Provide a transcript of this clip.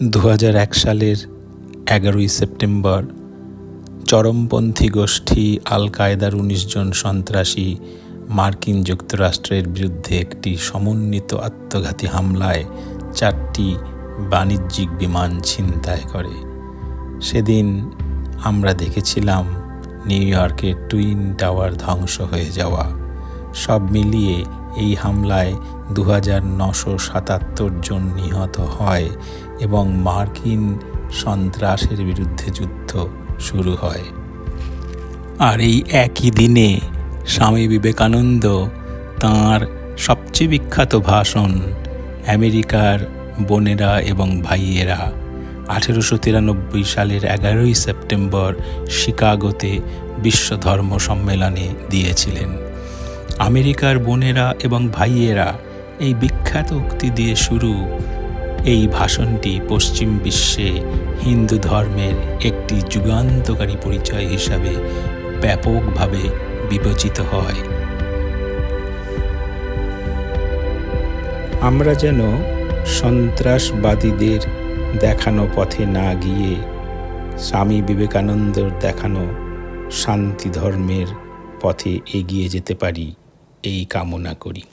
দু সালের এগারোই সেপ্টেম্বর, চরমপন্থী গোষ্ঠী আল কায়দার উনিশ জন সন্ত্রাসী মার্কিন যুক্তরাষ্ট্রের বিরুদ্ধে একটি সমন্বিত আত্মঘাতী হামলায় চারটি বাণিজ্যিক বিমান ছিনতাই করে। সেদিন আমরা দেখেছিলাম নিউ ইয়র্কের টুইন টাওয়ার ধ্বংস হয়ে যাওয়া। সব মিলিয়ে এই হামলায় দু হাজার নশো সাতাত্তর জন নিহত হয় এবং মার্কিন সন্ত্রাসের বিরুদ্ধে যুদ্ধ শুরু হয়। আর এই একই দিনে স্বামী বিবেকানন্দ তাঁর সবচেয়ে বিখ্যাত ভাষণ আমেরিকার বোনেরা এবং ভাইয়েরা আঠেরোশো তিরানব্বই সালের এগারোই সেপ্টেম্বর শিকাগোতে বিশ্ব ধর্ম সম্মেলনে দিয়েছিলেন। আমেরিকার বোনেরা এবং ভাইয়েরা এই বিখ্যাত উক্তি দিয়ে শুরু এই ভাষণটি পশ্চিম বিশ্বে হিন্দু ধর্মের একটি যুগান্তকারী পরিচয় হিসাবে ব্যাপকভাবে বিবেচিত হয়। আমরা যেন সন্ত্রাসবাদীদের দেখানো পথে না গিয়ে স্বামী বিবেকানন্দর দেখানো শান্তি ধর্মের পথে এগিয়ে যেতে পারি, এই কামনা করি।